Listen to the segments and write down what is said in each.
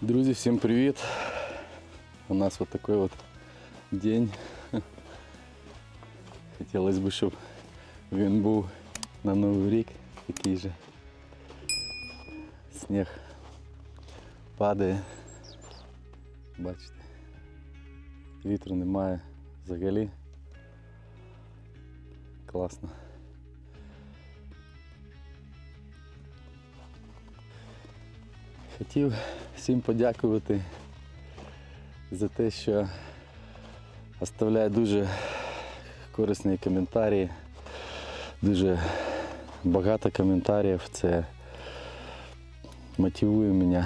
Друзі, всім привіт! У нас вот такой вот день. Хотілося б, щоб він був на Новий рік такий же. Сніг падає. Бачите. Вітру немає взагалі. Класно. Хотів Всім подякувати за те, що оставляє дуже корисні коментарі, дуже багато коментарів. Це мотивує мене.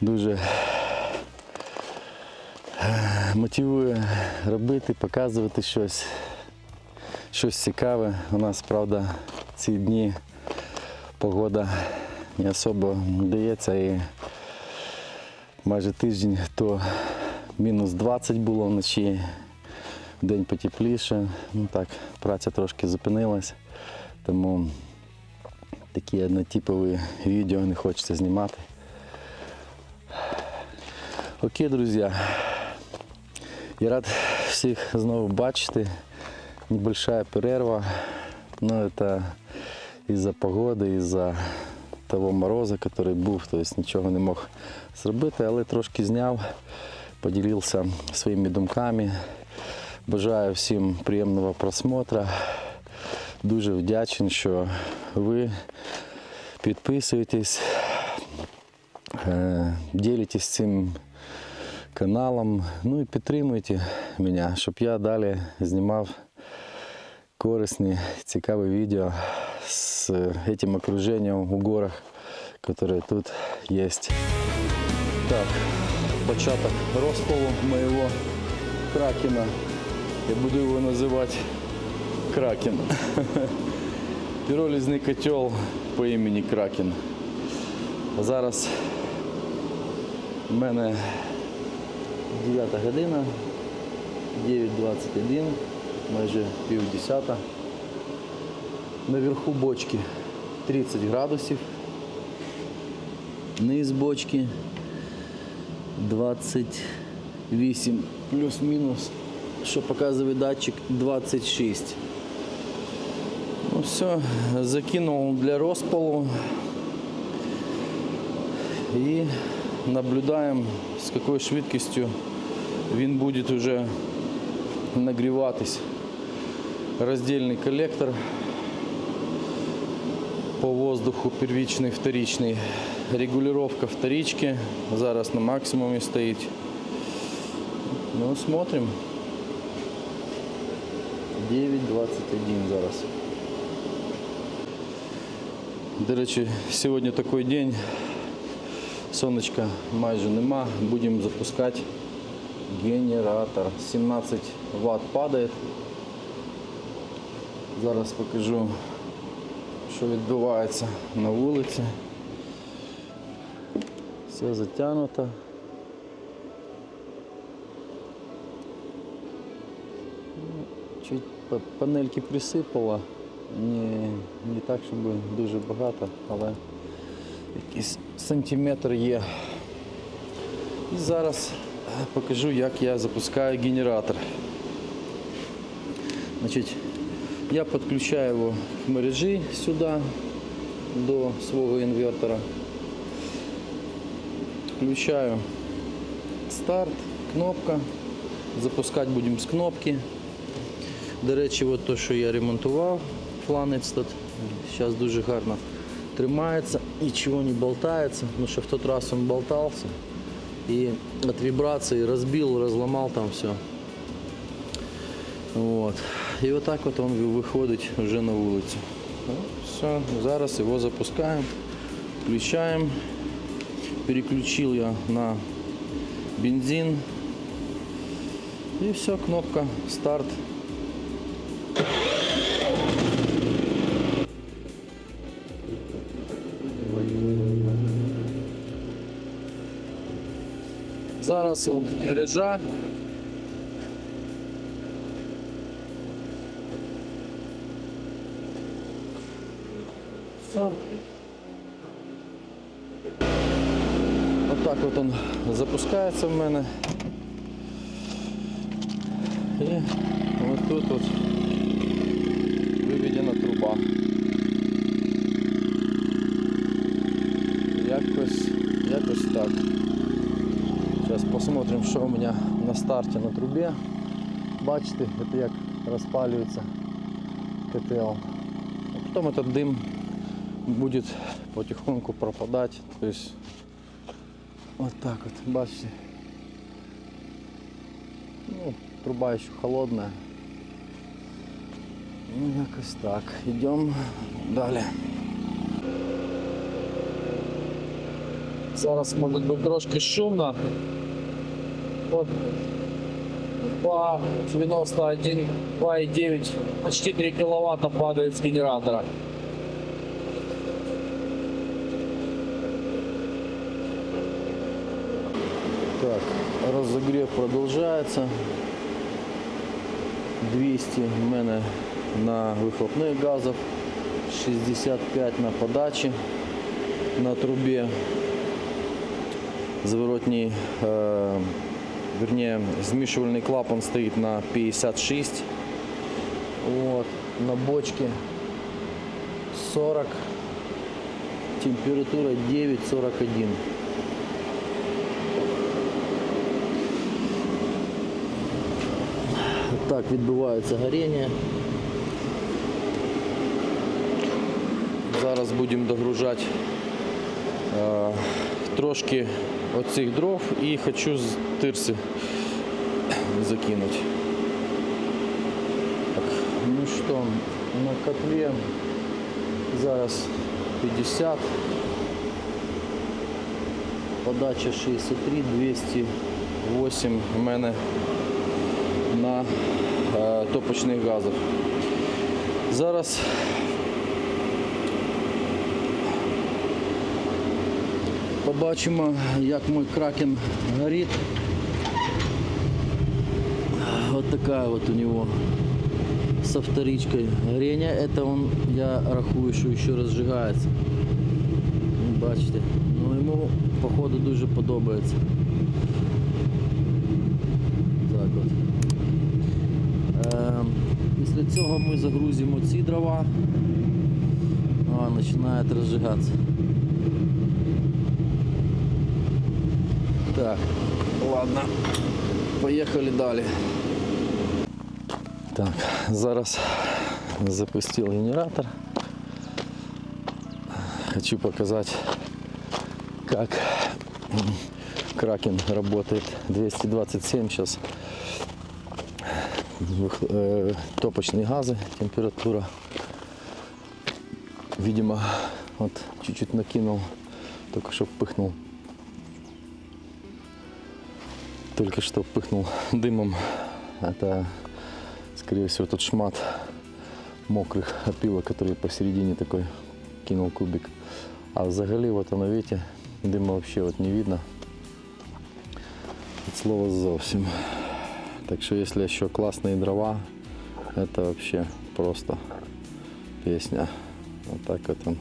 Дуже мотивує робити, показувати щось, щось цікаве. У нас, правда, ці дні погода не особо дається і майже тиждень то мінус 20 було вночі, день потепліше. Ну так, праця трошки зупинилась, тому такі однотипові відео не хочеться знімати. Окей, друзі. Я рад всіх знову бачити. Небольшая перерва. Но это из-за погоди, из-за того мороза, який був, тобто нічого не мог зробити, але трошки зняв, поділився своїми думками. Бажаю всім приємного просмотру. Дуже вдячний, що ви підписуєтесь, е, ділитесь цим каналом, ну і підтримуйте мене, щоб я далі знімав корисні, цікаві відео з этим окружением у горах, которые тут есть. Так, початок розпалу моего кракена. Я буду его называть кракен. Піролізний котел по імені Кракен. Зараз в мене 9 година, 9.21, майже пів десята. Наверху бочки 30 градусів. Низ бочки 28 плюс-мінус, що показує датчик 26. Ну все, закинув для розпалу і наблюдаємо з якою швидкістю він буде вже нагріватись. Роздільний колектор по воздуху первичный, вторичный. Регулировка вторички зараз на максимумі стоїть. Ну, смотрим. 9.21 зараз. До речі, сьогодні такий день. Сонечка майже нема. Будемо запускати генератор. 17 Вт падає. Зараз покажу Що відбувається на вулиці. Все затягнуто. Ну, Чуть панельки присипало, не, не так, щоб дуже багато, але якийсь сантиметр є. І зараз е, покажу, як я запускаю генератор. Значить, я підключаю його к мережі сюди до свого інвертора. Включаю старт, кнопка. Запускати будемо з кнопки. До речі, от то, що я ремонтував, фланець тут, зараз дуже гарно тримається, нічого не болтається, тому що в тот раз він болтався і від вібрації розбив, розламав там все. Вот. І отак от він виходить вже на вулицю. Ну, Все, зараз його запускаємо, включаємо. Переключил я на бензин. І все, кнопка старт. Зараз мережа. запускається в мене. І от тут от виведена труба. Якось, якось так. Сейчас посмотрим, що у меня на старте на трубе. Бачите, это як розпалюється котел. А потом этот дым будет потихоньку пропадать. То есть вот так вот, бачите. Ну, труба еще холодная. Ну, якось так. Идем далі. Зараз може бути трошки шумно. От 2,91, 2,9, почти 3 кВт падает с генератора. Так, розогрів продовжується. 200 в мене на вихлопних газах, 65 на подачі на трубі. Зворотній, е, верніше, змішувальний клапан стоїть на 56. От, на бочці 40. Температура 9,41. Так відбувається горіння. Зараз будемо догружати е, трошки оцих дров і хочу з тирси закинути. Так, ну що, на котлі зараз 50, подача 63, 208 у мене на топочних газах. Зараз побачимо, як мой кракен горить. Вот такая вот у него со вторичкой горение. Это он, я рахую, що ще розжигається. Бачите. Ну йому походу дуже подобається. Так от. Ем, Після цього ми загрузимо ці дрова. А, починає розжигатися. Так, ладно, поїхали далі. Так, зараз запустил генератор. Хочу показать, как м, Кракен работает. 227 сейчас. Топочные газы, температура. Видимо, вот чуть-чуть накинул, только что пыхнул. Только что пыхнул дымом. Это скорее всего, тот шмат мокрых опилок, который посередине такой кинул кубик. А взагалі, вот оно, видите, дыма вообще вот не видно. От слова зовсім. Так что если еще классные дрова, это вообще просто песня. Вот так вот он.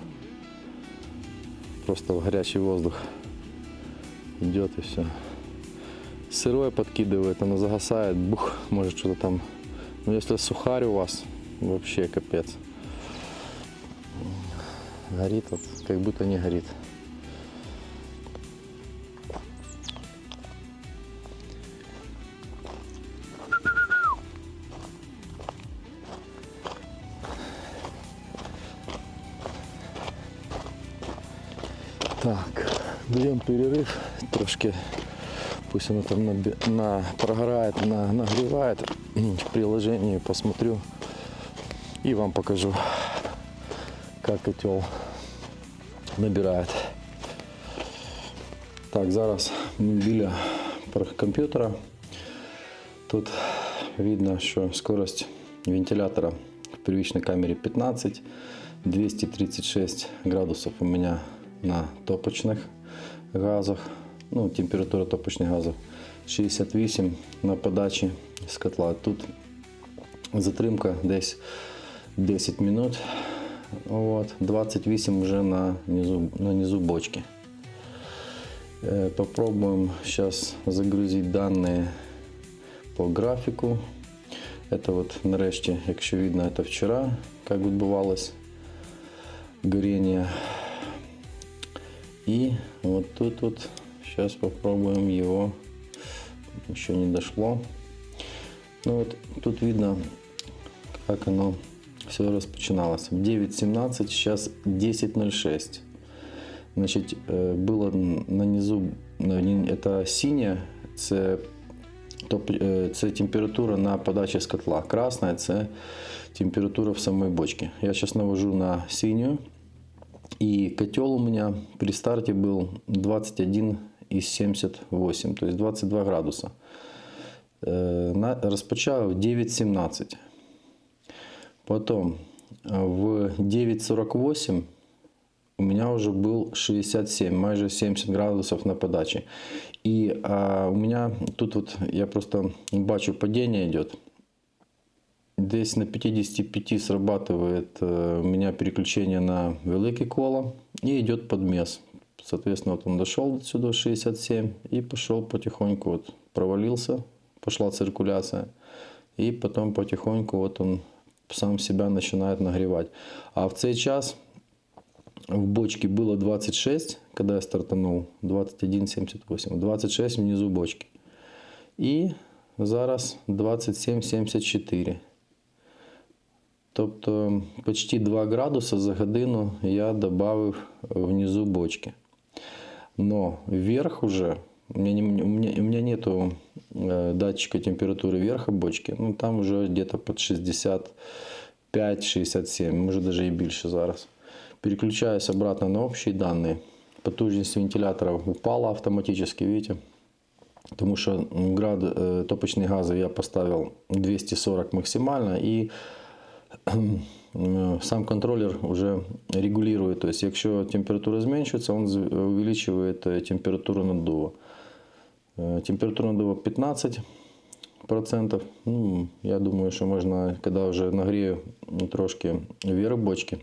Просто в горячий воздух идет и все. Сырое подкидывает, оно загасает, бух, может что-то там ну, если сухарь у вас, вообще капец. Горит вот, как будто не горит. Так, даємо перерыв, трошки пусть оно там наби- на, прогорает, на, нагревает. В приложении посмотрю и вам покажу, как котел набирает. Так, зараз ми біля комп'ютера. Тут видно, що скорость вентилятора в первичной камере 15, 236 градусов у меня на топочных газах. Ну, температура топочных газов 68 на подачі з котла. Тут затримка десь 10 минут. От, 28 вже на низу, на низу бочки. Э, Попробуем сейчас загрузить данные по графіку. Это вот нарешті, якщо видно, это вчора, как відбувалось горение. И вот тут вот сейчас попробуем его. Еще не дошло. Ну вот тут видно, как оно все распочиналось. В 9.17, сейчас 10.06. Значить, е, було на низу, это синя, це, топ- е, це температура на подачі з котла. Красна це температура в самой бочке. Я сейчас навожу на синюю. И котел у меня при старте был 21,78, то есть 22 градуса. Э, Распочав в 9,17. Потом э, в 9,48 у меня уже был 67, майже 70 градусов на подаче. И а, у меня тут вот, я просто бачу, падение идет. Десь на 55 срабатывает э, у меня переключение на великий коло и идет подмес. Соответственно, вот он дошел до сюда 67 и пошел потихоньку, вот провалился, пошла циркуляция. И потом потихоньку вот он сам себя начинает нагревать. А в цей час в бочке было 26, когда я стартанул, 21,78, 26 внизу бочки. І зараз 27,74. Тобто почти 2 градуса за годину я добавив внизу бочки. Но вверх уже, у меня, у меня, у меня нету э, датчика температуры верха бочки, ну там уже где-то под 65-67, може даже і більше зараз. Переключаюсь обратно на общие данные. Потужность вентилятора упала автоматически, видите? Потому что град э, топочные газы я поставил 240 максимально и сам контроллер уже регулирует. То есть, якщо температура зменшується, он увеличивает э, температуру наддува. Э, Температура наддува 15 процентов. Ну, я думаю, що можна, коли вже нагрію трошки вверх бочки,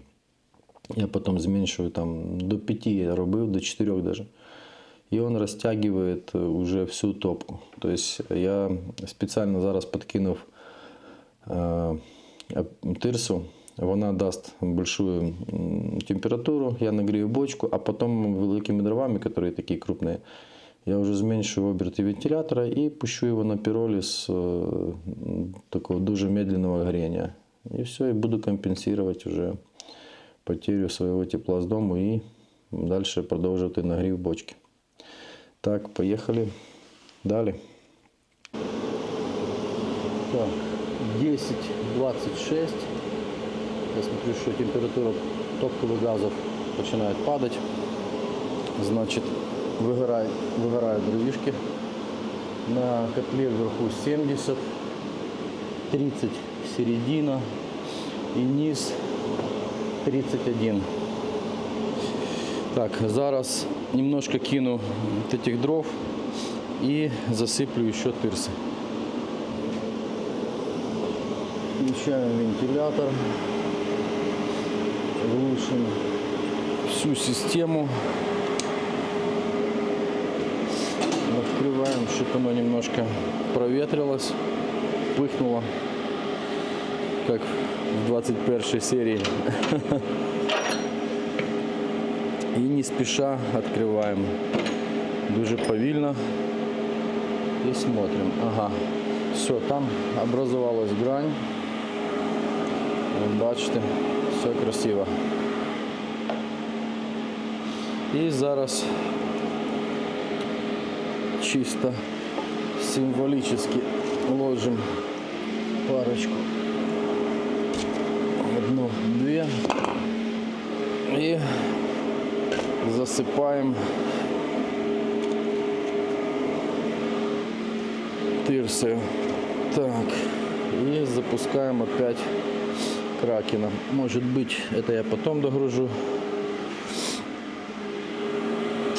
я потом зменшую там до 5 я робив, до 4 даже. И он растягивает э, уже всю топку. То есть я специально зараз подкинув ап- тирсу, вона дасть большую температуру, я нагрею бочку, а потом великими дровами, которые такие крупные, я уже зменшую оберты вентилятора и пущу его на пиролиз э, м, такого дуже медленного горения. И все, и буду компенсировать уже потерю своего тепла с дому и дальше продовжувати нагрів бочки. Так, поехали. Далі. Так, 10.26. Я смотрю, что температура топковых газов начинает падать. Значит, выгорают, выгорают дровишки. На котле вверху 70, 30 середина и низ 31. Так, зараз немножко кину вот этих дров и засыплю еще тырсы. Включаем вентилятор. Глушим всю систему. Открываем, чтобы оно немножко проветрилось, пыхнуло, как в 21 серии. І не спіша відкриваємо. Дуже повільно. І смотрим. Ага. Все, там образувалась грань. От бачите, все красиво. І зараз чисто символически ложим парочку. Одну, две. И засыпаем тырсы. Так, и запускаем опять кракена. Может быть, это я потом догружу.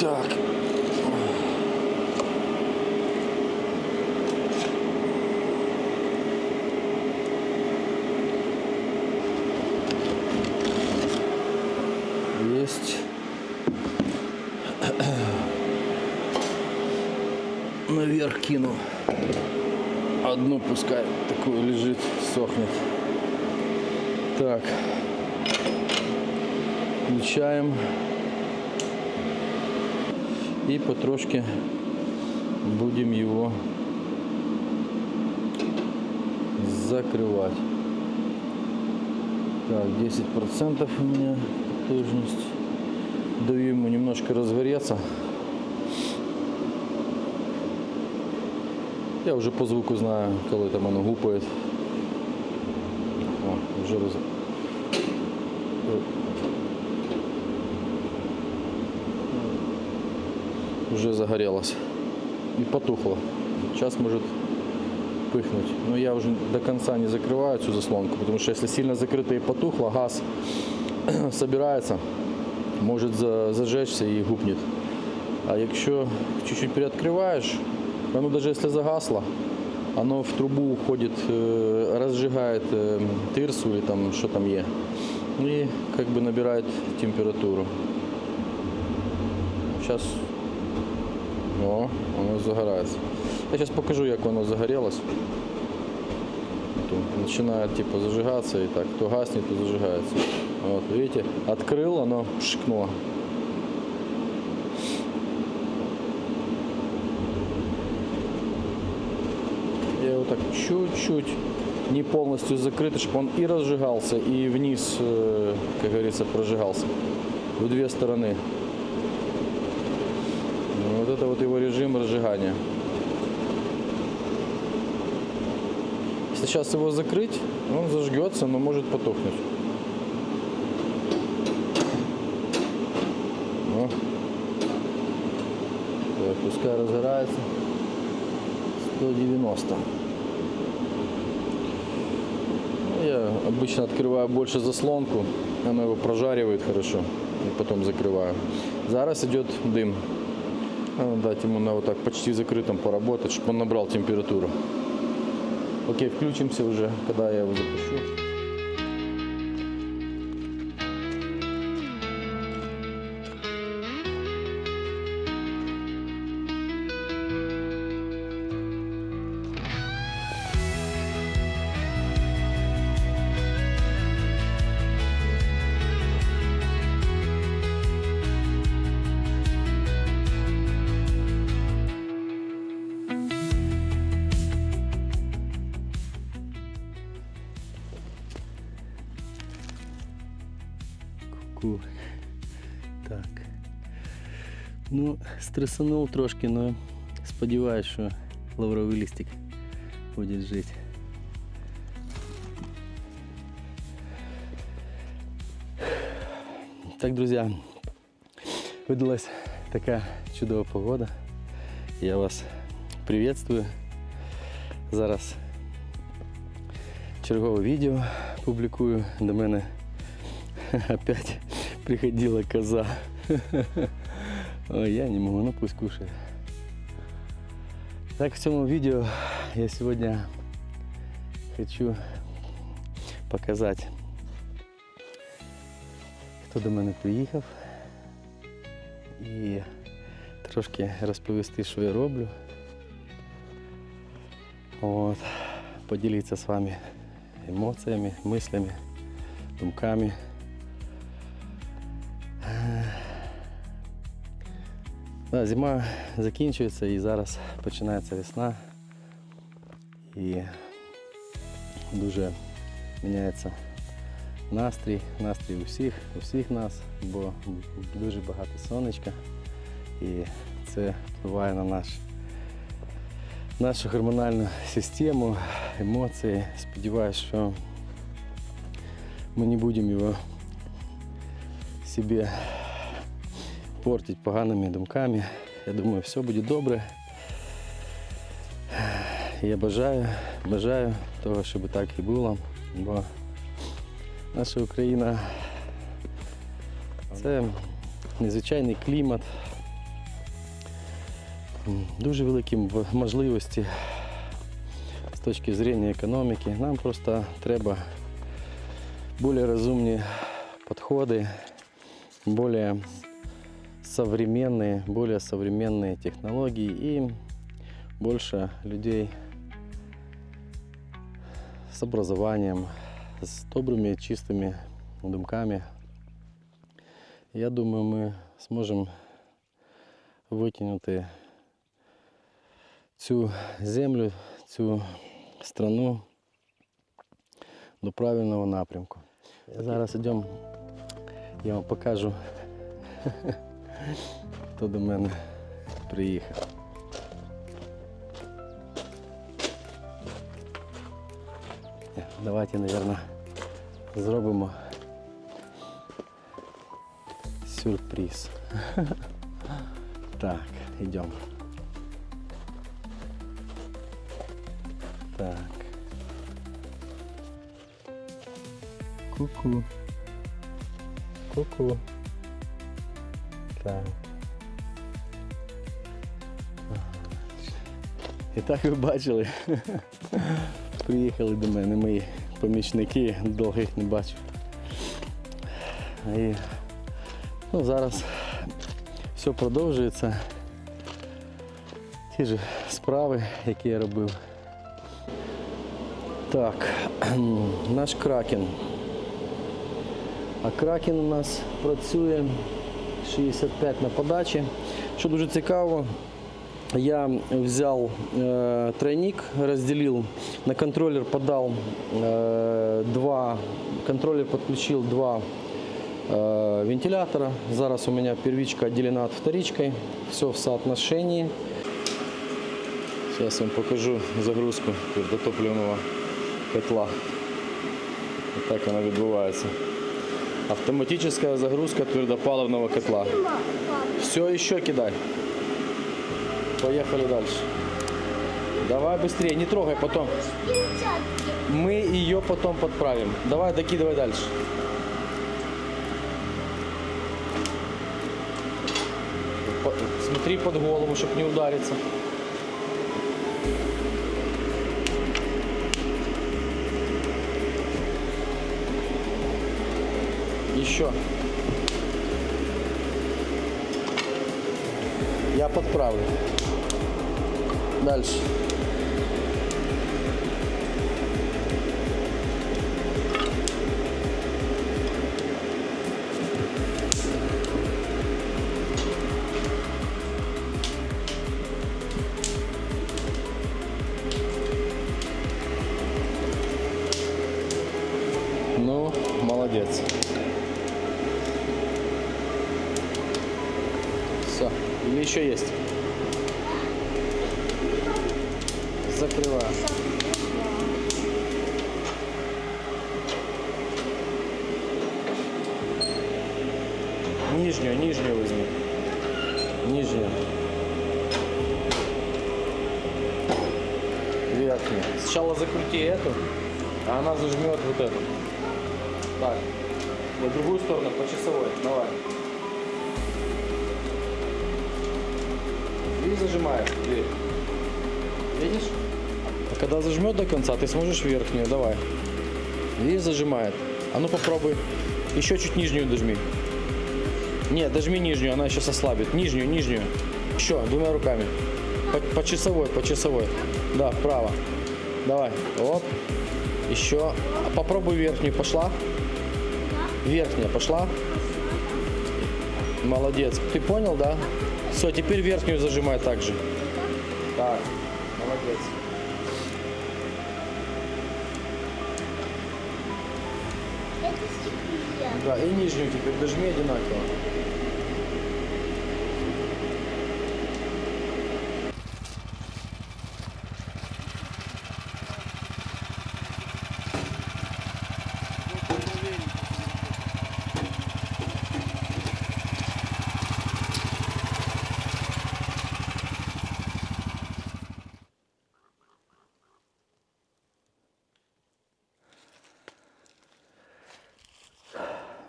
Так. Есть. наверх кину. Одну пускай такую лежит, сохнет. Так. Включаем. И потрошки будем его закрывать. Так, 10% у меня потужность. Даю ему немножко разгореться. Я вже по звуку знаю, коли там воно гупає. О, вже роз... Уже загорелось. И потухло. Сейчас может пыхнуть. Но я уже до конца не закрываю эту заслонку, потому что если сильно закрыто и потухло, газ собирается, может за- зажечься и гупнет. А якщо чуть-чуть приоткрываешь, оно даже если загасло, оно в трубу уходит, э, разжигает э, тирсу или там что там є. И как бы набирает температуру. Сейчас о, воно загорається. Я сейчас покажу, як воно загорелось. Начинает типа зажигаться и так. То гаснет, то зажигается. Вот, видите, открыл, оно пшикнуло. Я его так чуть-чуть, не полностью закрыто, чтобы он и разжигался, и вниз, э, как говорится, прожигался. В две стороны. Ну, Вот это вот его режим разжигания. Сейчас его закрыть, он зажгется, но может потухнуть. Так, пускай разгорается. 190. Ну, Я обычно открываю больше заслонку, она его прожаривает хорошо, и потом закрываю. Зараз идет дым. Надо дать ему на вот так почти закрытом поработать, чтобы он набрал температуру. Окей, включимся уже, когда я его запущу. Ну, стресанув трошки, але сподіваюся, що лавровий листик буде жити. Так, друзья, выдалась такая чудовая погода. Я вас приветствую. Зараз чергове відео публікую. До мене опять приходила коза. Ой, я не могу, ну пусть кушает. Так, в цьому відео я сьогодні хочу показати, хто до мене приїхав і трошки розповісти, що я роблю. От, поділитися з вами емоціями, мислями, думками. Да, зима закінчується і зараз починається весна. І дуже міняється настрій, настрій усіх, усіх нас, бо дуже багато сонечка. І це впливає на наш, нашу гормональну систему, емоції. Сподіваюсь, що ми не будемо його себе портить поганими думками. Я думаю, все буде добре. Я бажаю, бажаю того, щоб так і було. Бо наша Україна це незвичайний клімат, м, дуже великі м- можливості з точки зрення економіки. Нам просто треба більш розумні підходи, более современные, более современные технологии и больше людей с образованием, с добрыми, чистыми думками. Я думаю, ми зможемо витягнути цю землю, цю страну до правильного напрямку. Зараз йдемо, я вам покажу, хто до мене приїхав. Е, Давайте, наверное, зробимо сюрприз. Так, йдемо. Так. Ку-ку. Ку-ку. Так. І так ви бачили. Приїхали до мене мої помічники, довго їх не бачив. І ну, зараз все продовжується. Ті ж справи, які я робив. Так, наш кракен. А кракен у нас працює 65 на подачі. Що дуже цікаво, я взял э, тройник, разделил, на контроллер подал э, два, контроллер подключил два э, вентилятора. Зараз у меня первичка отделена от вторичкой, все в соотношении. Сейчас вам покажу загрузку твердотопливного котла. Вот так она відбувається. Автоматическая загрузка твердопаливного котла. Все, еще кидай. Поехали дальше. Давай быстрее, не трогай потом. Мы ее потом подправим. Давай, докидывай дальше. Смотри под голову, чтобы не удариться. Еще. Я подправлю. Дальше. Ну, молодец. Все. Или еще есть? Закрываю. Нижнюю, нижнюю возьми. Нижнюю. Верхнюю. Сначала закрути эту, а она зажмет вот эту. Так. На другую сторону, по часовой. Давай. И зажимаешь дверь. Видишь? А когда зажмет до конца, ты сможешь верхнюю. Давай. Видишь, зажимает. А ну попробуй. Еще чуть нижнюю дожми. Нет, дожми нижнюю, она сейчас ослабит. Нижнюю, нижнюю. Еще, двумя руками. По, по часовой, по часовой. Да, вправо. Давай. Оп. Еще. А Попробуй верхнюю. Пошла? Верхняя пошла? Молодец. Ты понял, да? Все, теперь верхнюю зажимай так же. Так, молодец. Это. Да, и нижнюю теперь дожми одинаково.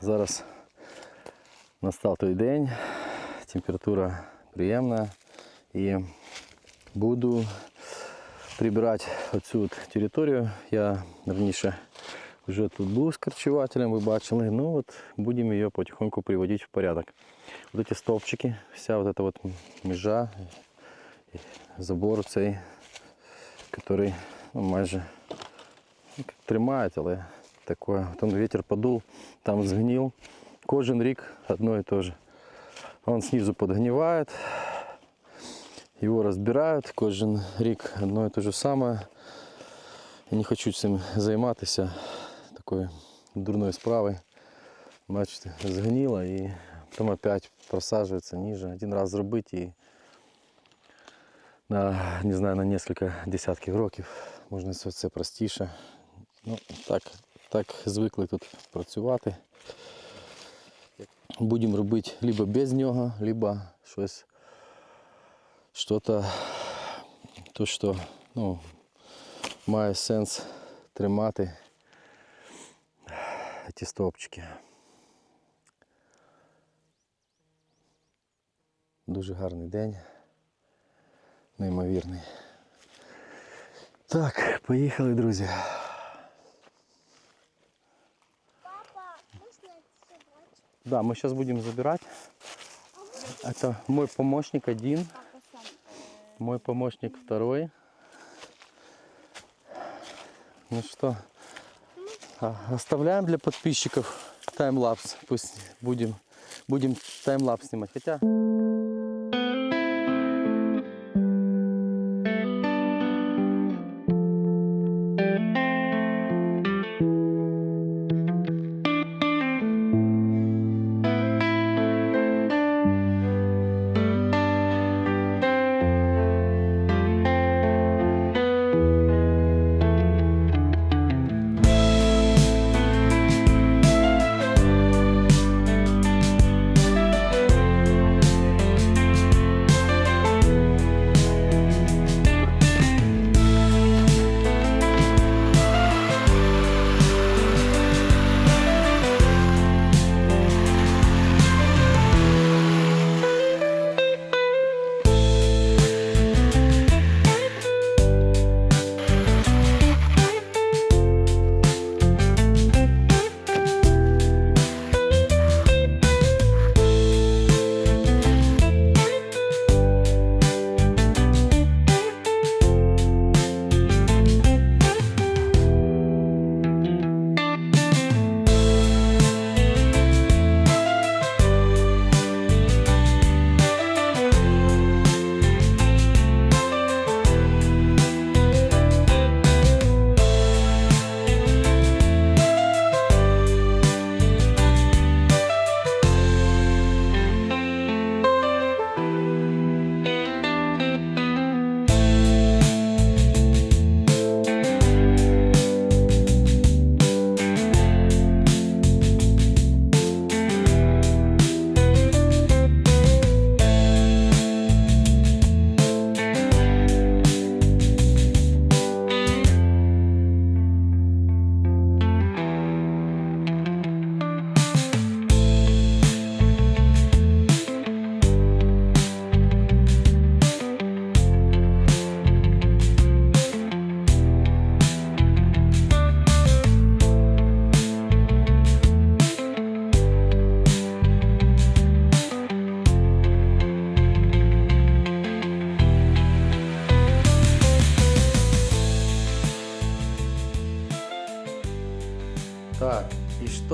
Зараз настав той день, температура приємна і буду прибирати оцю от територію. Я раніше вже тут був з корчувателем, ви бачили. Ну от будемо її потихоньку приводити в порядок. Вот эти стовпчики, вся вот эта вот межа, забор цей, який ну, майже ну, як тримає, але таке. Там вітер подув, там згнив. Кожен рік одно і те же. Он снизу подгнивает, его разбирают, кожен рік одно і те же саме. Я не хочу цим займатися такою дурною справою. Бачите, згнило і потім опять просаджується ниже. Один раз зробити і на, не знаю, на несколько десятків років можна це простіше. Ну, так, так звикли тут працювати. Будемо робити либо без нього, либо щось, що-то, то, що ну, має сенс тримати ці стовпчики. Дуже гарний день. Неймовірний. Так, поїхали, друзі. Да, мы сейчас будем забирать. Это мой помощник один, мой помощник второй. Ну что, а, оставляем для подписчиков таймлапс. Пусть будем, будем таймлапс снимать. Хотя...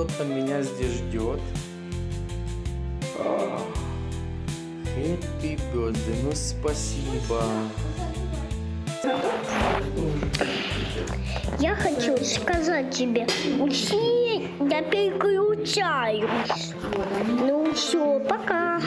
там меня здесь ждет? Happy birthday, ну спасибо. Я хочу сказать тебе, учти, я переключаюсь. Ну все, пока.